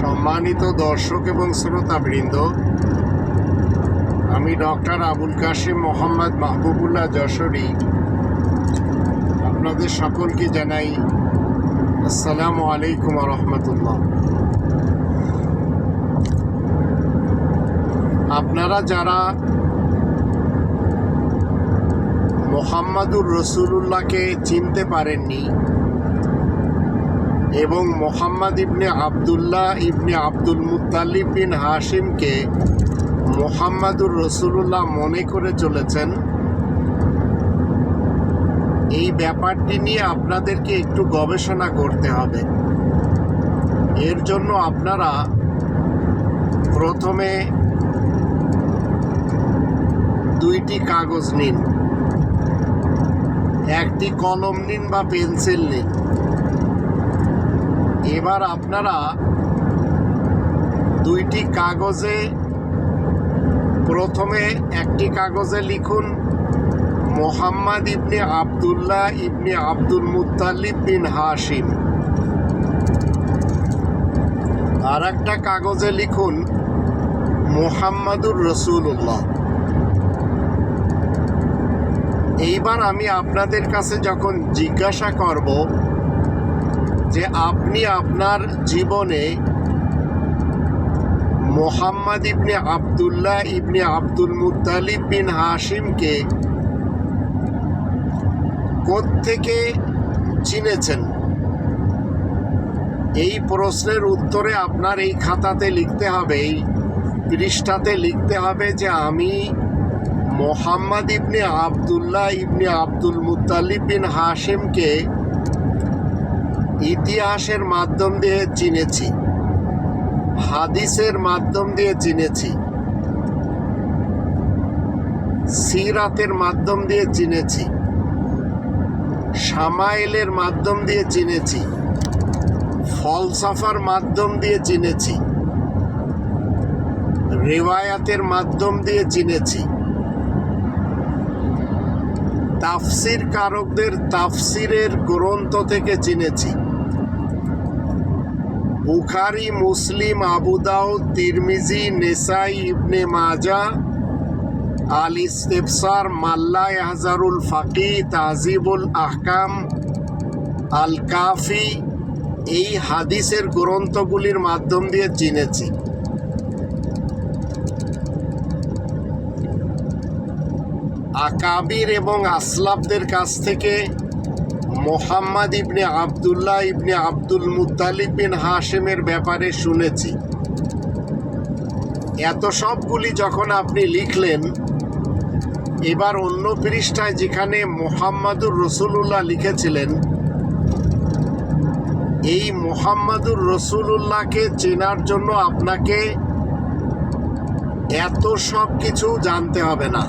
সম্মানিত দর্শক এবং শ্রোতাবৃন্দ, আমি ডক্টর আবুল কাশিম মোহাম্মদ মাহবুবুল্লাহ যশোরী আপনাদের সকলকে জানাই আসসালামু আলাইকুম রহমতুল্লাহ আপনারা যারা মোহাম্মদুর রসুলুল্লাহকে চিনতে পারেননি এবং মোহাম্মদ ইবনে আবদুল্লাহ ইবনে আব্দুল মুতালিব বিন হাশিমকে মোহাম্মদুর রসুল্লাহ মনে করে চলেছেন। এই ব্যাপারটি নিয়ে আপনাদেরকে একটু গবেষণা করতে হবে। এর জন্য আপনারা প্রথমে দুইটি কাগজ নিন। একটি কলম নিন বা পেন্সিল নিন। এবার আপনারা দুইটি কাগজে, প্রথমে একটি কাগজে লিখুন, মোহাম্মদ ইবনে আবদুল্লাহ ইবনে আব্দুল মুতালিব বিন হাশিম। আর একটা কাগজে লিখুন, মোহাম্মদুর রসুল্লাহ এইবার আমি আপনাদের কাছে যখন জিজ্ঞাসা করব যে আপনি আপনার জীবনে মোহাম্মদ ইবনে আবদুল্লাহ ইবনে আব্দুল মুতালিব বিন হাশিমকে থেকে চিনেছেন? এই প্রশ্নের উত্তরে আপনার এই খাতাতে লিখতে হবে, এই পৃষ্ঠাতে লিখতে হবে যে আমি মোহাম্মদ ইবনে আবদুল্লাহ ইবনে আব্দুল মুতালিব বিন হাশিমকে ইতিহাসের মাধ্যম দিয়ে চিনেছি, হাদিসের মাধ্যম দিয়ে চিনেছি, সিরাতের মাধ্যম দিয়ে চিনেছি, সামাইলের মাধ্যম দিয়ে চিনেছি, ফলসাফার মাধ্যম দিয়ে চিনেছি, রেওয়ায়াতের মাধ্যম দিয়ে চিনেছি। তাফসির কারকদের তাফসিরের গ্রন্থ থেকে চিনেছি। বুখারি, মুসলিম আবুদাউ তিরমিজি, নেসাই, ইবনে মাজা, আল ইস্তেফসার মাল্লা হাজারুল ফাকি, তাজিবুল আহকাম, আল কাফি, এই হাদিসের গ্রন্থগুলির মাধ্যম দিয়ে চিনেছি আকাবির এবং আসলাফদের কাছ থেকে মোহাম্মদ ইবনে আবদুল্লাহ ইবনে আব্দুল মুতালিব বিন হাশেমের ব্যাপারে শুনেছি। এত সবগুলি যখন আপনি লিখলেন, এবার অন্য পৃষ্ঠায় যেখানে মোহাম্মদুর রসুলুল্লাহ লিখেছিলেন, এই মোহাম্মদুর রসুলুল্লাহকে চেনার জন্য আপনাকে এত সব কিছু জানতে হবে না।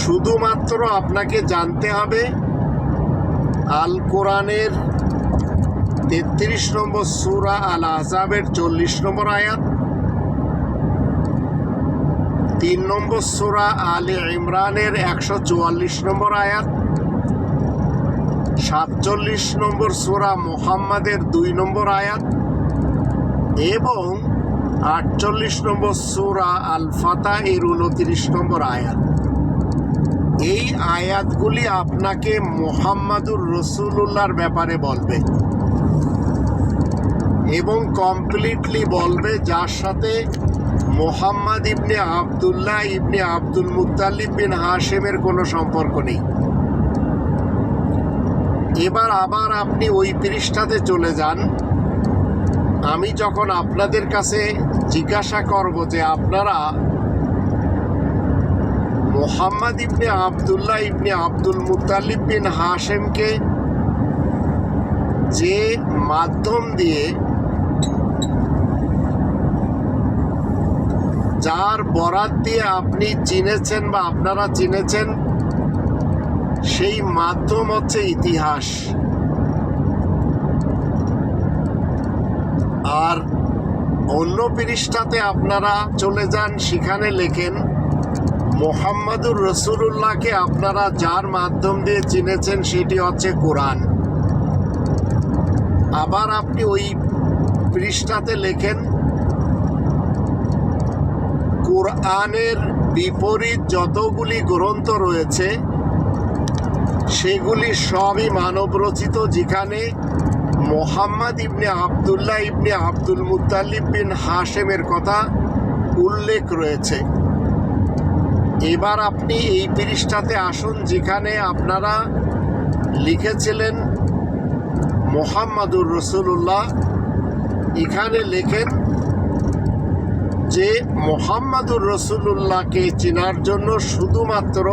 শুধুমাত্র আপনাকে জানতে হবে আল কোরআনের তেত্রিশ নম্বর সুরা আল আজাবের চল্লিশ নম্বর আয়াত, তিন নম্বর সুরা আলে ইমরানের একশো চুয়াল্লিশ নম্বর আয়াত, সাতচল্লিশ নম্বর সুরা মোহাম্মদের দুই নম্বর আয়াত এবং আটচল্লিশ নম্বর সুরা আল ফাতা এর উনত্রিশ নম্বর আয়াত। এই আয়াতগুলি আপনাকে মোহাম্মদুর রসুল্লাহর ব্যাপারে বলবে। এবং কমপ্লিটলি বলবে যার সাথে মোহাম্মদ ইবনে আবদুল্লাহ ইবনে আব্দুল মুতালিব বিন হাশেমের কোনো সম্পর্ক নেই। এবার আবার আপনি ওই পৃষ্ঠাতে চলে যান। আমি যখন আপনাদের কাছে জিজ্ঞাসা করব যে আপনারা মোহাম্মদ ইবনে আবদুল্লাহ ইবনে আব্দুল মুতালিব বিন হাশেমকে যে মাধ্যম দিয়ে যার বরাত দিয়ে আপনি চিনেছেন বা আপনারা চিনেছেন, সেই মাধ্যম হচ্ছে ইতিহাস। আর অন্য পৃষ্ঠাতে আপনারা চলে যান, সেখানে লেখেন মোহাম্মদুর রসুল্লাহকে আপনারা যার মাধ্যম দিয়ে চিনেছেন সেটি হচ্ছে কোরআন। আবার আপনি ওই পৃষ্ঠাতে লেখেন, কোরআনের বিপরীত যতগুলি গ্রন্থ রয়েছে, সেগুলি সবই মানবরচিত, যেখানে মোহাম্মদ ইবনে আবদুল্লাহ ইবনে আব্দুল মুতাল্লিব বিন হাশেমের কথা উল্লেখ রয়েছে। এবার আপনি এই পৃষ্ঠাতে আসুন যেখানে আপনারা লিখেছিলেন মোহাম্মদুর রসুল্লাহ এখানে লেখেন যে মোহাম্মদুর রসুল্লাহকে চেনার জন্য শুধুমাত্র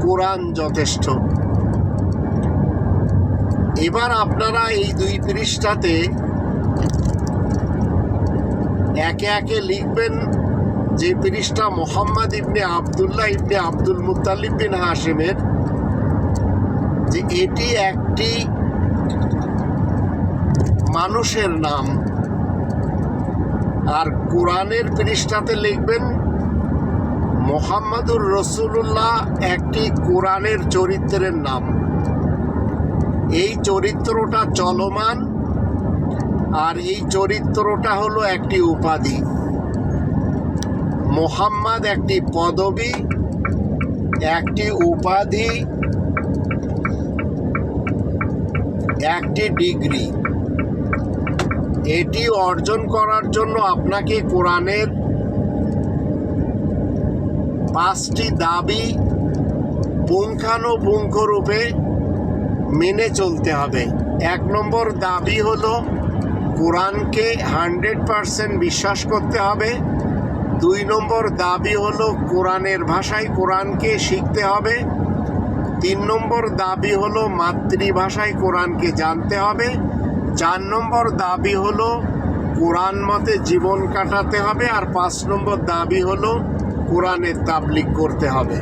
কোরআন যথেষ্ট। এবার আপনারা এই দুই পৃষ্ঠাতে একে একে লিখবেন যে পৃষ্ঠা মোহাম্মদ ইবনে আবদুল্লাহ ইবনে আব্দুল মুতালিব বিন হাসিমের যে এটি একটি মানুষের নাম। আর কোরআনের পৃষ্ঠাতে লিখবেন, মোহাম্মদুর রসুল্লাহ একটি কোরআনের চরিত্রের নাম। এই চরিত্রটা চলমান, আর এই চরিত্রটা হলো একটি উপাধি। মোহাম্মদ একটি পদবি, একটি উপাধি, একটি ডিগ্রি। এটি অর্জন করার জন্য আপনাকে কোরআনের পাঁচটি দাবি পুঙ্খানুপুঙ্খরূপে মেনে চলতে হবে। এক নম্বর দাবি হলো, কোরআনকে হান্ড্রেড পারসেন্ট বিশ্বাস করতে হবে। দুই নম্বর দাবি হলো কোরআনের ভাষায় কোরআনকে শিখতে হবে। তিন নম্বর দাবি হলো মাতৃভাষায় কোরআনকে জানতে হবে। চার নম্বর দাবি হলো কোরআন মতে জীবন কাটাতে হবে। আর পাঁচ নম্বর দাবি হলো কোরআনের তাবলিক করতে হবে।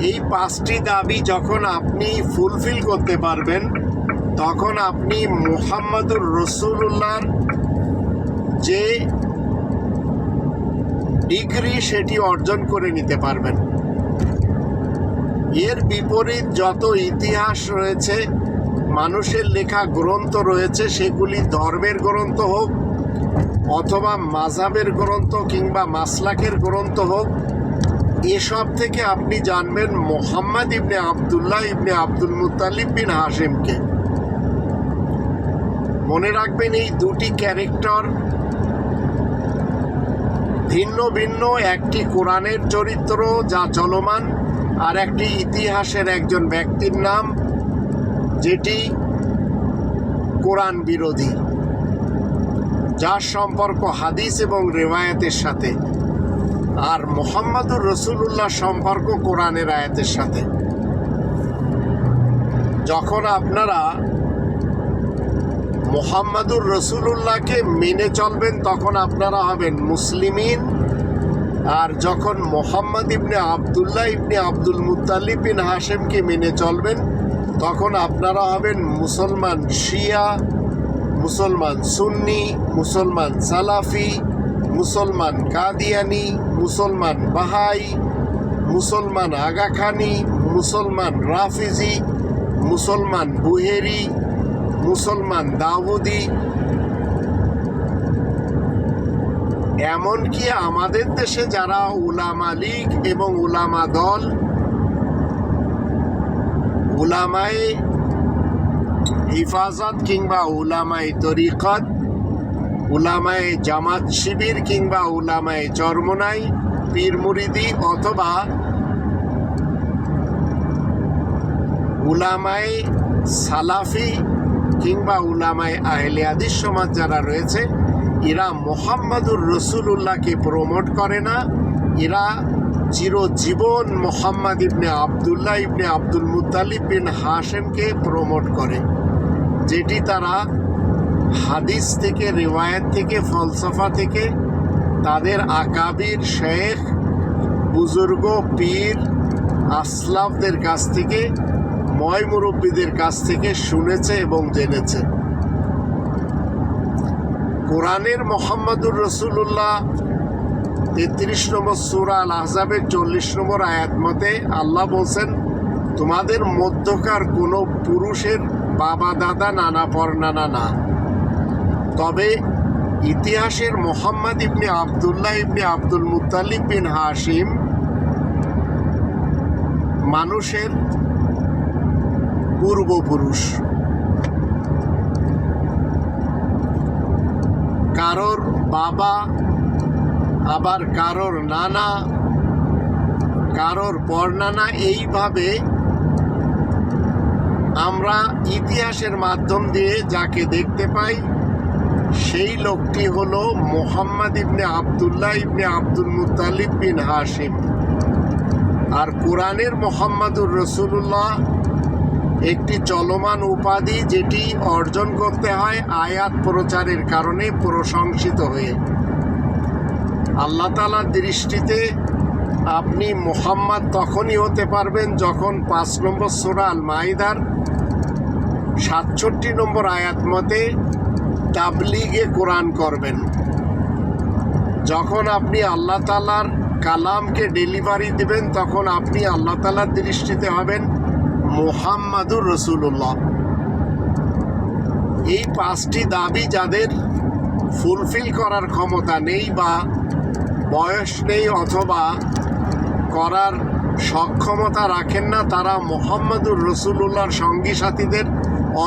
এই পাঁচটি দাবি যখন আপনি ফুলফিল করতে পারবেন, তখন আপনি মুহাম্মদুর রসুল্লাহর যে ডিগ্রি সেটি অর্জন করে নিতে পারবেন। এর বিপরীত যত ইতিহাস রয়েছে, মানুষের লেখা গ্রন্থ রয়েছে, সেগুলি ধর্মের গ্রন্থ হোক, অথবা মাজাবের গ্রন্থ কিংবা মাসলাকের গ্রন্থ হোক, এসব থেকে আপনি জানবেন মোহাম্মদ ইবনে আবদুল্লাহ ইবনে আব্দুল মুতালিব বিন হাসিমকে মনে রাখবেন এই দুটি ক্যারেক্টার ভিন্ন ভিন্ন একটি কোরআনের চরিত্র যা চলমান আর একটি ইতিহাসের একজন ব্যক্তির নাম, যেটি কোরআন বিরোধী, যার সম্পর্ক হাদিস এবং রেওয়ায়তের সাথে। আর মোহাম্মদুর রসুল্লাহ সম্পর্ক কোরআনের আয়াতের সাথে। যখন আপনারা মোহাম্মদুর রসুল্লাহকে মেনে চলবেন তখন আপনারা হবেন মুসলিমিন। আর যখন মোহাম্মদ ইবনে আবদুল্লাহ ইবনে আব্দুল মুতালিব বিন হাশেমকে মেনে চলবেন, তখন আপনারা হবেন মুসলমান শিয়া, মুসলমান সুন্নি, মুসলমান সালাফি, মুসলমান কাদিয়ানি, মুসলমান বাহাই, মুসলমান আগাখানি, মুসলমান রাফিজি, মুসলমান বুহেরি মুসলমান দাউদি, এমনকি আমাদের দেশে যারা উলামা লীগ এবং উলামা দল, উলামায়ে হিফাজত কিংবা উলামায়ে তরিকত, উলামায়ে জামাত শিবির কিংবা উলামায়ে চরমনাই, পীর মুরিদি অথবা উলামায়ে সালাফি কিংবা উলামায়ে আহলে আদিস সমাজ যারা রয়েছে, এরা মোহাম্মদুর রসুল্লাহকে প্রমোট করে না। এরা চিরজীবন মোহাম্মদ ইবনে আবদুল্লাহ ইবনে আব্দুল মুতালিব বিন হাশেমকে প্রমোট করে, যেটি তারা হাদিস থেকে, রেওয়ায়ত থেকে, ফলসফা থেকে তাদের আকাবির শেখ, বুজুর্গ, পীর, আসলাফদের কাছ থেকে ময় মুরব্বীদের কাছ থেকে শুনেছে এবং জেনেছে। কোরআনের মোহাম্মদুর রসুল্লাহ তেত্রিশ নম্বর সুরা আল আহজাবের চল্লিশ নম্বর আয়াত মতে আল্লাহ বলছেন, তোমাদের মধ্যকার কোনো পুরুষের বাবা দাদা নানা পর নানা না। তবে ইতিহাসের মোহাম্মদ ইবনে আবদুল্লাহ ইবনে আব্দুল মুতালিব বিন হাশিম মানুষের পূর্বপুরুষ। কারোর বাবা, আবার কারোর নানা, কারোর পরনানা, এইভাবে আমরা ইতিহাসের মাধ্যম দিয়ে যাকে দেখতে পাই, সেই লোকটি হলো মোহাম্মদ ইবনে আবদুল্লাহ ইবনে আব্দুল মুতালিব বিন হাশিম। আর কোরআনের মোহাম্মদুর রসুল্লাহ একটি চলমান উপাধি যেটি অর্জন করতে হয় আয়াত প্রচারের কারণে প্রশংসিত হয়ে। আল্লাহ তালার দৃষ্টিতে আপনি মোহাম্মদ তখনই হতে পারবেন যখন পাঁচ নম্বর সোরা আল মাইদার সাতষট্টি নম্বর আয়াত মতে তাবলিগে কোরআন করবেন। যখন আপনি আল্লাহ তালার কালামকে ডেলিভারি দেবেন, তখন আপনি আল্লাহ তালার দৃষ্টিতে হবেন মোহাম্মদুর রসুল্লাহ এই পাঁচটি দাবি যাদের ফুলফিল করার ক্ষমতা নেই বা বয়স নেই অথবা করার সক্ষমতা রাখেন না, তারা মোহাম্মদুর রসুল্লাহর সঙ্গী সাথীদের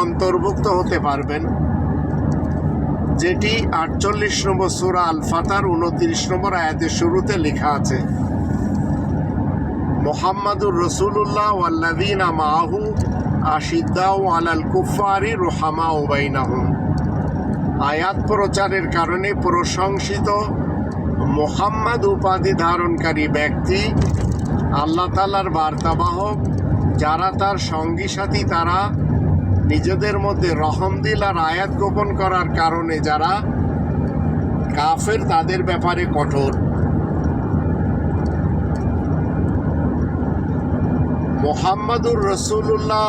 অন্তর্ভুক্ত হতে পারবেন। যেটি আটচল্লিশ নম্বর সুরা আল ফাতার উনত্রিশ নম্বর আয়াতের শুরুতে লেখা আছে। মোহাম্মদুর রসুল্লাহ ওয়াল্লাদিন মাহু আশিদ্দাউ আলাল কুফারি রোহামা ওবাইনাহুম আয়াত প্রচারের কারণে প্রশংসিত মোহাম্মদ উপাধি ধারণকারী ব্যক্তি, আল্লাহ তালার বার্তাবাহক, যারা তার সঙ্গী সাথী, তারা নিজেদের মধ্যে রহমদিল আর আয়াত গোপন করার কারণে যারা কাফের, তাদের ব্যাপারে কঠোর। মোহাম্মদুর রসুল্লাহ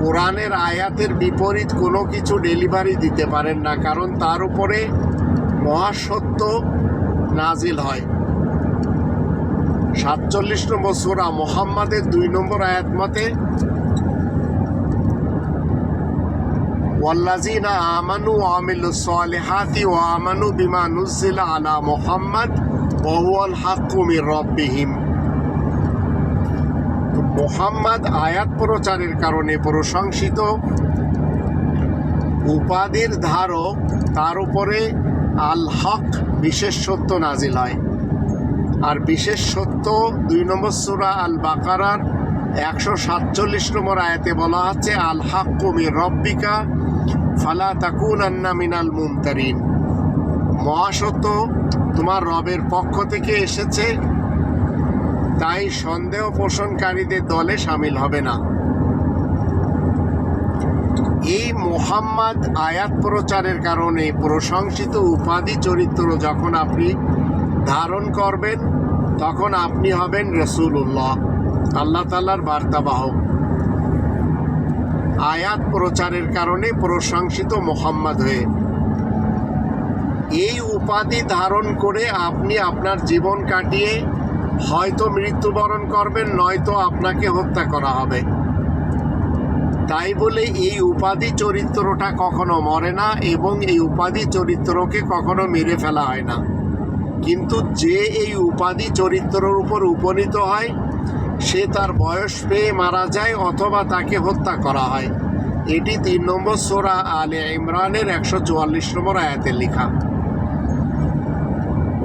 কোরআনের আয়াতের বিপরীত কোনো কিছু ডেলিভারি দিতে পারেন না, কারণ তার উপরে মহাসত্য নাজিল হয়। সাতচল্লিশ নম্বর সোরা মোহাম্মদের দুই নম্বর আয়াত মতে ওয়াল্লাজিনা আমানু আমিলু সালেহাতি ও আমানু বিমা নুজিলা আলা মোহাম্মদ ওয়াল হাক্কুমির রব্বিহিম। মোহাম্মদ আয়াত প্রচারের কারণে প্রশংসিত উপাধির ধারক, তার উপরে আল হক বিশেষ সত্য নাজিল হয়। আর বিশেষ সত্য দুই নম্বর সুরা আল বাকারার একশো সাতচল্লিশ নম্বর আয়াতে বলা হচ্ছে, আল হক কুমি রব্বিকা ফালা তাকুন আন্না মিনাল মুমতারিন। মহাসত্য তোমার রবের পক্ষ থেকে এসেছে তাই সন্দেহ পোষণকারীদের দলে সামিল হবে না। এই মোহাম্মদ আয়াত প্রচারের কারণে প্রশংসিত উপাধি চরিত্র যখন আপনি ধারণ করবেন, তখন আপনি হবেন রসুল্লাহ আল্লাহ তাল্লার বার্তাবাহক। আয়াত প্রচারের কারণে প্রশংসিত মোহাম্মদ হয়ে। এই উপাধি ধারণ করে আপনি আপনার জীবন কাটিয়ে হয়তো মৃত্যুবরণ করবেন, নয়তো আপনাকে হত্যা করা হবে। তাই বলে এই উপাধি চরিত্রটা কখনো মরে না এবং এই উপাধি চরিত্রকে কখনো মেরে ফেলা হয় না। কিন্তু যে এই উপাধি চরিত্রের উপর উপনীত হয়, সে তার বয়স পেয়ে মারা যায় অথবা তাকে হত্যা করা হয়। এটি তিন নম্বর সোরা আলে ইমরানের একশো চুয়াল্লিশ নম্বর আয়াতে লেখা।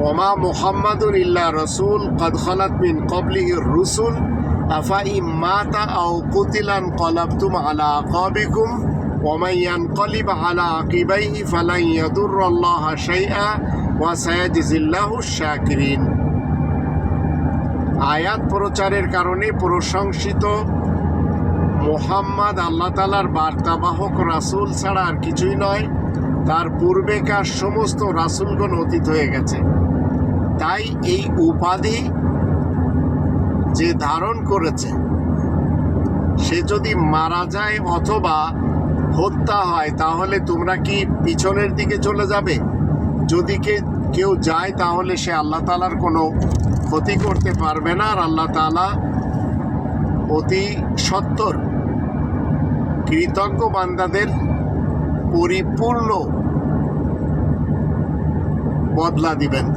ওমা মোহাম্মদুল ইল্লা রসুল কদখলাত মিন কবলিহির রসুল, আফা ইমাতা আও কুতিলান কলাবতুম আলা কবিকুম ওমাইয়ান কলিব আলা আকিবাই ফালাই ইয়াদুর্লাহ শাইআ ওয়া সায়াজিজিল্লাহু শাকিরিন। আয়াত প্রচারের কারণে প্রশংসিত মোহাম্মদ আল্লাহ তালার বার্তাবাহক রাসুল ছাড়া আর কিছুই নয়, তার পূর্বেকার সমস্ত রাসুলগণ অতীত হয়ে গেছে। তাই এই উপাধি যে ধারণ করেছে, সে যদি মারা যায় অথবা হত্যা হয়, তাহলে তোমরা কি পিছনের দিকে চলে যাবে? যদি কেউ যায়, তাহলে সে আল্লাহ তালার কোনো ক্ষতি করতে পারবে না, আর আল্লাহ তালা অতি সত্তর কৃতজ্ঞ বান্দাদের পরিপূর্ণ বদলা দিবেন।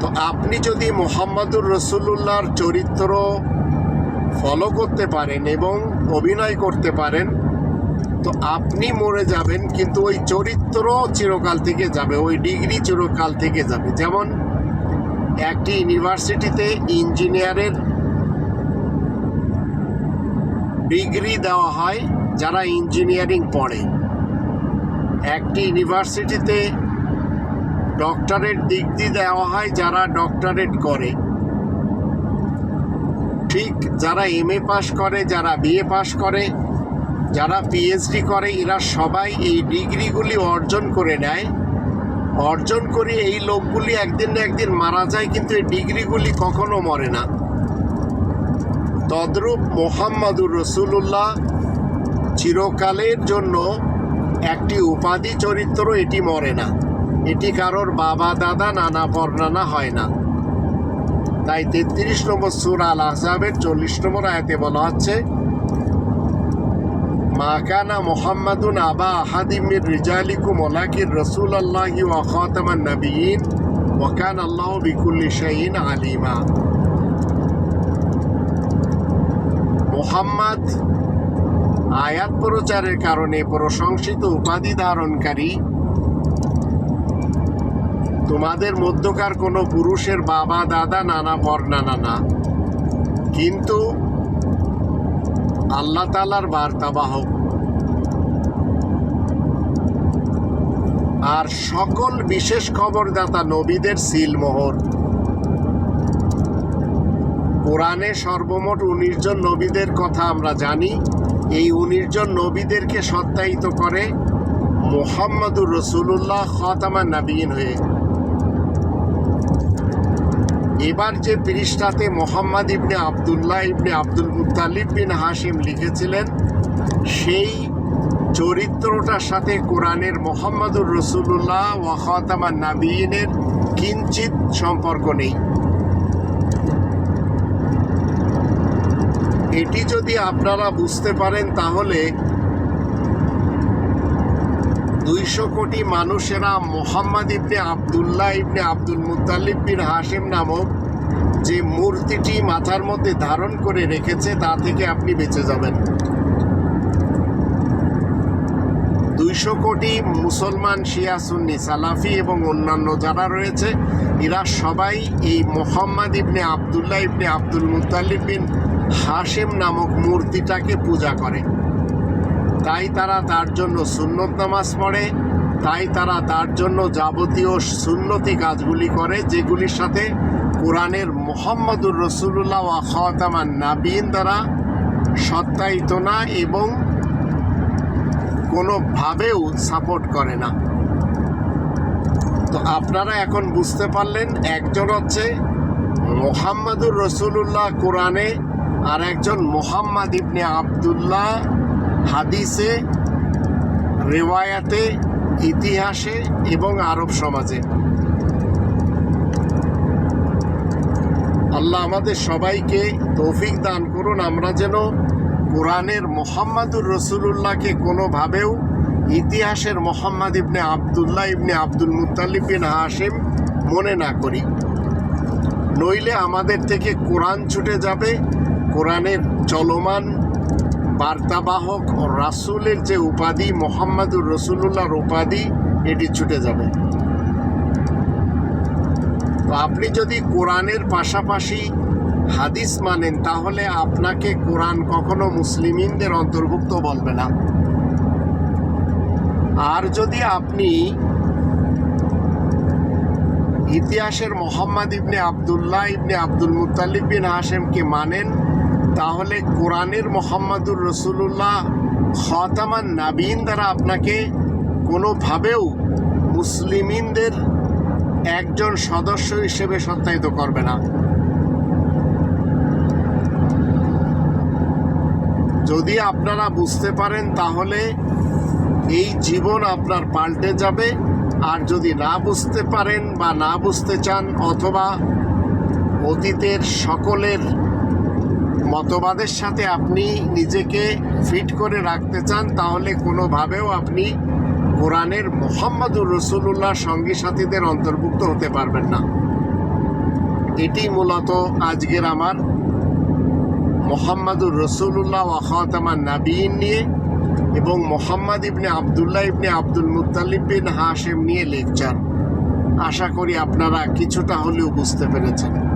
তো আপনি যদি মোহাম্মদুর রসুল্লাহর চরিত্র ফলো করতে পারেন এবং অভিনয় করতে পারেন, তো আপনি মরে যাবেন, কিন্তু ওই চরিত্র চিরকাল থেকে যাবে, ওই ডিগ্রি চিরকাল থেকে যাবে। যেমন একটি ইউনিভার্সিটিতে ইঞ্জিনিয়ারের ডিগ্রি দেওয়া হয়, যারা ইঞ্জিনিয়ারিং পড়ে। একটি ইউনিভার্সিটিতে ডক্টরেট ডিগ্রি দেওয়া হয় যারা ডক্টরেট করে। ঠিক যারা এম এ পাস করে, যারা বিএ পাস করে, যারা পিএইচডি করে, এরা সবাই এই ডিগ্রিগুলি অর্জন করে নেয়। অর্জন করে এই লোকগুলি একদিন না একদিন মারা যায়, কিন্তু এই ডিগ্রিগুলি কখনো মরে না। তদ্রূপ মোহাম্মদুর রসুল্লাহ চিরকালের জন্য একটি উপাধি চরিত্র এটি মরে না। এটি কারোর বাবা, দাদা, নানা, বর্ণনা হয় না। তাই তেত্রিশ নম্বর সুর আল আহজাবের চল্লিশ নম্বর আয়াতে বলা হচ্ছে মাকানা মোহাম্মদুন আবা আহাদিমির রিজালিকুম ওলাকির রসুল আল্লাহি ওয়াখাতামান নবীন ওয়াকান আল্লাহ বিকুল্লি শাহিন আলিমা। মোহাম্মদ আয়াত প্রচারের কারণে প্রশংসিত উপাধি ধারণকারী তোমাদের মধ্যকার কোনো পুরুষের বাবা, দাদা, নানা পরনানা না। কিন্তু আল্লাহ তালার বার্তাবাহক আর সকল বিশেষ খবরদাতা নবীদের সিলমোহর। কোরআনে সর্বমোট উনিশ জন নবীদের কথা আমরা জানি। এই উনিশ জন নবীদেরকে সত্যায়িত করে মোহাম্মদুর রসুল্লাহ খতামা নাবিন হয়ে এবার যে পৃষ্ঠাতে মোহাম্মদ ইবনে আবদুল্লাহ ইবনে আব্দুল মুতালিব বিন হাসিম লিখেছিলেন, সেই চরিত্রটার সাথে কোরআনের মোহাম্মদুর রসুল্লাহ ওয়াখাতামা নাবিনের কিঞ্চিত সম্পর্ক নেই। এটি যদি আপনারা বুঝতে পারেন তাহলে দুইশো কোটি মানুষেরা মোহাম্মদ ইবনে আবদুল্লাহ ইবনে আব্দুল মুতালিব বিন হাসিম নামক যে মূর্তিটি মাথার মধ্যে ধারণ করে রেখেছে, তা থেকে আপনি বেঁচে যাবেন। দুইশো কোটি মুসলমান শিয়া সুন্নি সালাফি এবং অন্যান্য যারা রয়েছে, এরা সবাই এই মোহাম্মদ ইবনে আবদুল্লাহ ইবনে আব্দুল মুতালিব বিন হাসিম নামক মূর্তিটাকে পূজা করে। তাই তারা তার জন্য সুন্নত নামাজ পড়ে, তাই তারা তার জন্য যাবতীয় সুন্নতি কাজগুলি করে, যেগুলির সাথে কোরআনের মোহাম্মদুর রসুল্লাহ ওয়া খাতামান নাবিন দ্বারা সত্যায়িত না এবং কোনোভাবেও সাপোর্ট করে না। তো আপনারা এখন বুঝতে পারলেন, একজন হচ্ছে মোহাম্মদুর রসুল্লাহ কোরআনে, আর একজন মোহাম্মদ ইবনে আবদুল্লাহ হাদিসে, রেওয়ায়াতে, ইতিহাসে এবং আরব সমাজে। আল্লাহ আমাদের সবাইকে তৌফিক দান করুন। আমরা যেন কোরআনের মোহাম্মদুর রসুল্লাহকে কোনোভাবেও ইতিহাসের মোহাম্মদ ইবনে আবদুল্লাহ ইবনে আব্দুল মুতালিব বিন হাসিম মনে না করি। নইলে আমাদের থেকে কোরআন ছুটে যাবে, কোরআনের চলমান বার্তাবাহক ও রাসুলের যে উপাধি, মোহাম্মদুর রসুল্লাহর উপাধি, এটি ছুটে যাবে। তো আপনি যদি কোরআনের পাশাপাশি হাদিস মানেন, তাহলে আপনাকে কোরআন কখনো মুসলিমিনদের অন্তর্ভুক্ত বলবে না। আর যদি আপনি ইতিহাসের মোহাম্মদ ইবনে আবদুল্লাহ ইবনে আব্দুল মুতালিব বিন হাসেমকে মানেন তাহলে কোরআনের মোহাম্মদুর রসুল্লাহ খতামান নাবিন দ্বারা আপনাকে কোনোভাবেও মুসলিমিনদের একজন সদস্য হিসেবে সত্যায়িত করবে না। যদি আপনারা বুঝতে পারেন তাহলে এই জীবন আপনার পাল্টে যাবে। আর যদি না বুঝতে পারেন বা না বুঝতে চান অথবা অতীতের সকলের মতবাদের সাথে আপনি নিজেকে ফিট করে রাখতে চান, তাহলে কোনোভাবেও আপনি কোরআনের মোহাম্মদুর রসুল্লাহ সঙ্গী সাথীদের অন্তর্ভুক্ত হতে পারবেন না। এটি মূলত আজকের আমার মোহাম্মদুর রসুল্লাহ ওয়াখাতামা নাবিন নিয়ে এবং মোহাম্মদ ইবনে আবদুল্লাহ ইবনে আব্দুল মুতালিব বিন হাশেম নিয়ে লেকচার। আশা করি আপনারা কিছুটা হলেও বুঝতে পেরেছেন।